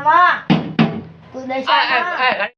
દશામાં તું દશામાં